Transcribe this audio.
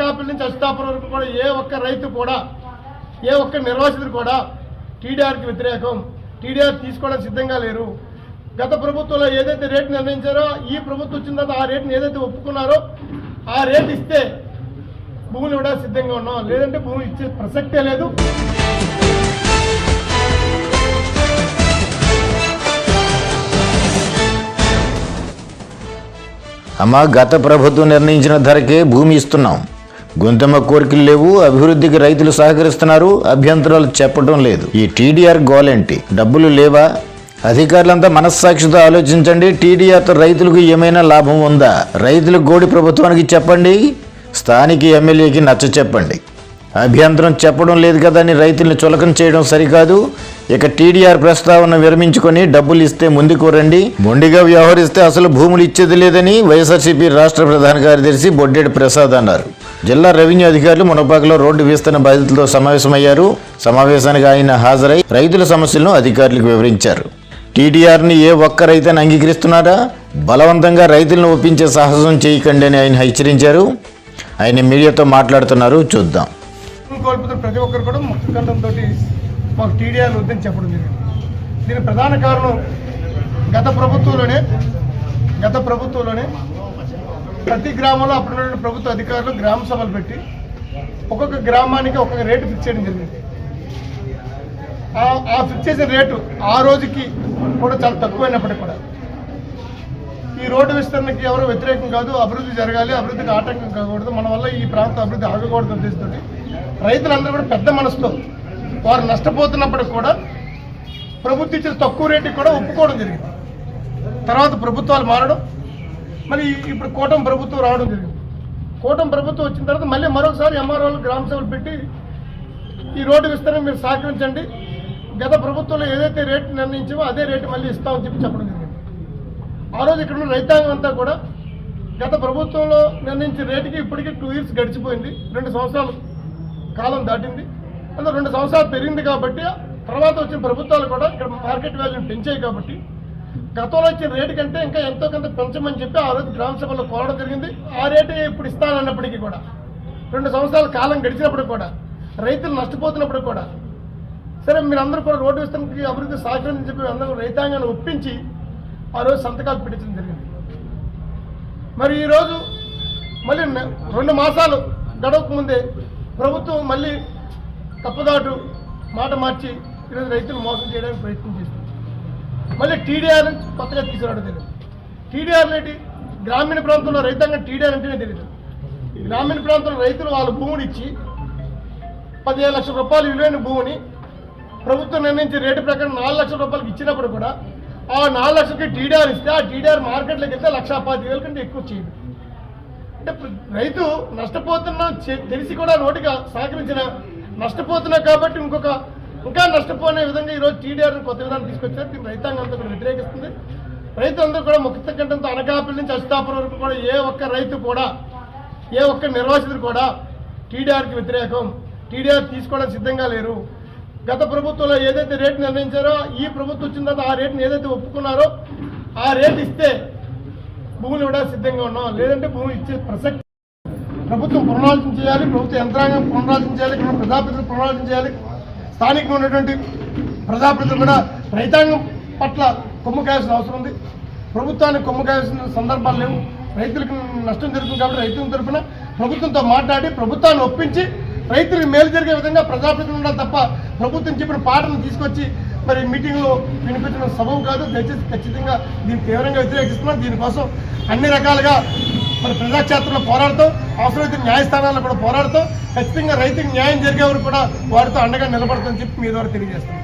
అనకాపల్లి నుంచి అష్టాపురం వరకు కూడా ఏ ఒక్క రైతు కూడా ఏ ఒక్క నిర్వాసితుడు కూడా టీడీఆర్కి వ్యతిరేకం. టీడీఆర్ తీసుకోవడానికి సిద్ధంగా లేరు. గత ప్రభుత్వంలో ఏదైతే రేటు నిర్ణయించారో ఈ ప్రభుత్వం వచ్చిన తర్వాత ఆ రేటును ఏదైతే ఒప్పుకున్నారో ఆ రేటు ఇస్తే భూములు ఇవ్వడానికి సిద్ధంగా ఉన్నాం. లేదంటే భూములు ఇచ్చే ప్రసక్తే లేదు. అమ్మా గత ప్రభుత్వం నిర్ణయించిన ధరకే భూమి ఇస్తున్నాం. గుంతమ్మ కోరికలు లేవు అభివృద్ధికి రైతులు సహకరిస్తున్నారు అభ్యంతరాలు చెప్పడం లేదు. ఈ టీడీఆర్ గోలేంటి డబ్బులు లేవా? అధికారులంతా మనస్సాక్షితో ఆలోచించండి టీడీఆర్తో రైతులకు ఏమైనా లాభం ఉందా? రైతులు గోడి ప్రభుత్వానికి చెప్పండి స్థానిక ఎమ్మెల్యేకి నచ్చ చెప్పండి. అభ్యంతరం చెప్పడం లేదు కదా అని రైతుల్ని చులకన చేయడం సరికాదు. ఇక టీడీఆర్ ప్రస్తావన విరమించుకొని డబ్బులు ఇస్తే ముందుకు రండి. మొండిగా వ్యవహరిస్తే అసలు భూములు ఇచ్చేది లేదని వైఎస్ఆర్సీపీ రాష్ట్ర ప్రధాన కార్యదర్శి బొడ్డేటి ప్రసాద్ అన్నారు. జిల్లా రెవెన్యూ అధికారులు మునపాకలో రోడ్డు విస్తరణ బాధితులతో సమావేశమయ్యారు. సమావేశానికి ఆయన హాజరై రైతుల సమస్యలను అధికారులకు వివరించారు. టీడీఆర్ని ఏ ఒక్క రైతని అంగీకరిస్తున్నారా బలవంతంగా రైతులను ఒప్పించే సాహసం చేయకండి అని ఆయన హెచ్చరించారు. ఆయన మీడియాతో మాట్లాడుతున్నారు. చూద్దాం. ప్రతి ఒక్కరు కూడా ముఖ్యకంఠంతో మాకు టీడీఆర్ వద్దని చెప్పడం జరిగింది. దీని ప్రధాన కారణం గత ప్రభుత్వంలోనే గత ప్రభుత్వంలోనే ప్రతి గ్రామంలో అప్పుడు ప్రభుత్వ అధికారులు గ్రామ సభలు పెట్టి ఒక్కొక్క గ్రామానికి ఒక్కొక్క రేటు ఫిక్స్ చేయడం జరిగింది. ఆ- ఆ ఫిక్స్ చేసిన రేటు ఆ రోజుకి కూడా చాలా తక్కువైనప్పటికీ కూడా. ఈ రోడ్డు విస్తరణకి ఎవరు వ్యతిరేకం కాదు అభివృద్ధి జరగాలి అభివృద్ధికి ఆటంకం కాకూడదు మన వల్ల ఈ ప్రాంత అభివృద్ధి ఆగకూడదు ఉద్దేశంతో రైతులందరూ కూడా పెద్ద మనసుతో వారు నష్టపోతున్నప్పటికి కూడా ప్రభుత్వం ఇచ్చిన తక్కువ రేటుకి కూడా ఒప్పుకోవడం జరిగింది. తర్వాత ప్రభుత్వాలు మారడం మరి ఇప్పుడు కూటమి ప్రభుత్వం రావడం జరిగింది. కూటమి ప్రభుత్వం వచ్చిన తర్వాత మళ్ళీ మరొకసారి ఎంఆర్ఓలు గ్రామ సభలు పెట్టి ఈ రోడ్డు విస్తరణ మీరు సహకరించండి. గత ప్రభుత్వంలో ఏదైతే రేటు నిర్ణయించామో అదే రేటు మళ్ళీ ఇస్తామని చెప్పి చెప్పడం జరిగింది. ఆ రోజు ఇక్కడ ఉన్న రైతాంగం అంతా కూడా గత ప్రభుత్వంలో నిర్ణయించిన రేటుకి ఇప్పటికీ టూ ఇయర్స్ గడిచిపోయింది. రెండు సంవత్సరాలు కాలం దాటింది. అంటే రెండు సంవత్సరాలు పెరిగింది కాబట్టి తర్వాత వచ్చిన ప్రభుత్వాలు కూడా ఇక్కడ మార్కెట్ వాల్యూని పెంచాయి కాబట్టి గతంలో ఇచ్చిన రేటు కంటే ఇంకా ఎంతో కొంత పెంచమని చెప్పి ఆ రోజు గ్రామ సభలో కోరడం జరిగింది. ఆ రేటు ఇప్పుడు ఇస్తానన్నప్పటికీ కూడా. రెండు సంవత్సరాల కాలం గడిచినప్పుడు కూడా రైతులు నష్టపోతున్నప్పుడు కూడా. సరే మీరందరూ కూడా రోడ్డు విస్తరణకి అభివృద్ధి సహకరించని చెప్పి అందరూ రైతాంగాన్ని ఒప్పించి ఆ రోజు సంతకాలు పెట్టించడం జరిగింది. మరి ఈరోజు మళ్ళీ రెండు మాసాలు గడవక ముందే ప్రభుత్వం మళ్ళీ తప్పుదాటు మాట మార్చి ఈరోజు రైతులు మోసం చేయడానికి ప్రయత్నం చేస్తుంది. మళ్ళీ టీడీఆర్ నుంచి కొత్తగా తీసుకురావడం తెలియదు టీడీఆర్ ఏంటి గ్రామీణ ప్రాంతంలో రైతాంగం టీడీఆర్ అంటేనే తెలియదు. గ్రామీణ ప్రాంతంలో రైతులు వాళ్ళ భూమిని ఇచ్చి పదిహేను లక్షల రూపాయలు విలువైన భూమిని ప్రభుత్వం నిర్ణయించే రేటు ప్రకారం నాలుగు లక్షల రూపాయలకి ఇచ్చినప్పుడు కూడా ఆ నాలుగు లక్షలకి టీడీఆర్ ఇస్తే ఆ టీడీఆర్ మార్కెట్లోకి వెళ్తే లక్ష పాతి వేల కంటే ఎక్కువ చేయదు అంటే రైతు నష్టపోతున్నా తెలిసి కూడా నోటిగా సహకరించిన నష్టపోతున్నా కాబట్టి ఇంకొక ఇంకా నష్టపోనే విధంగా ఈరోజు టీడీఆర్ కొత్త విధానం తీసుకొచ్చారు. దీన్ని రైతాంగంతో కూడా వ్యతిరేకిస్తుంది. రైతులందరూ కూడా ముక్త కంఠంతో అనకాపల్లి నుంచి అస్తాపురం వరకు కూడా ఏ ఒక్క రైతు కూడా ఏ ఒక్క నిర్వాసితుడు కూడా టీడీఆర్కి వ్యతిరేకం. టీడీఆర్ తీసుకోవడానికి సిద్ధంగా లేరు. గత ప్రభుత్వంలో ఏదైతే రేటు నిర్ణయించారో ఈ ప్రభుత్వం వచ్చిన తర్వాత ఆ రేటును ఏదైతే ఒప్పుకున్నారో ఆ రేటు ఇస్తే భూములు ఇవ్వడానికి సిద్ధంగా ఉన్నాం. లేదంటే భూములు ఇచ్చే ప్రసక్తి ప్రభుత్వం పునరాలోచన చేయాలి ప్రభుత్వ యంత్రాంగం పునరాలోచన చేయాలి ఇక్కడ ప్రజాప్రతినిధులు పునరాలోచన చేయాలి. స్థానికంగా ఉన్నటువంటి ప్రజాప్రతినిధులు కూడా రైతాంగం పట్ల కొమ్ము కాయాల్సిన అవసరం ఉంది. ప్రభుత్వానికి కొమ్ము కాయాల్సిన సందర్భాలు లేవు. రైతులకు నష్టం జరుగుతుంది కాబట్టి రైతుల తరఫున ప్రభుత్వంతో మాట్లాడి ప్రభుత్వాన్ని ఒప్పించి రైతులకు మేలు జరిగే విధంగా ప్రజాప్రతినిధులు ఉండాలి తప్ప ప్రభుత్వం చెప్పిన పాటను తీసుకొచ్చి మరి మీటింగ్లో వినిపించడం సబబు కాదు. దయచేసి ఖచ్చితంగా దీన్ని తీవ్రంగా వ్యతిరేకిస్తున్నాం. దీనికోసం అన్ని రకాలుగా మరి ప్రజాక్షేత్రంలో పోరాడుతాం అవసరమైతే న్యాయస్థానాల్లో కూడా పోరాడుతాం ఖచ్చితంగా రైతుకి న్యాయం జరిగే వరకు కూడా వారితో అండగా నిలబడతామని చెప్పి మీ ద్వారా తెలియజేస్తాం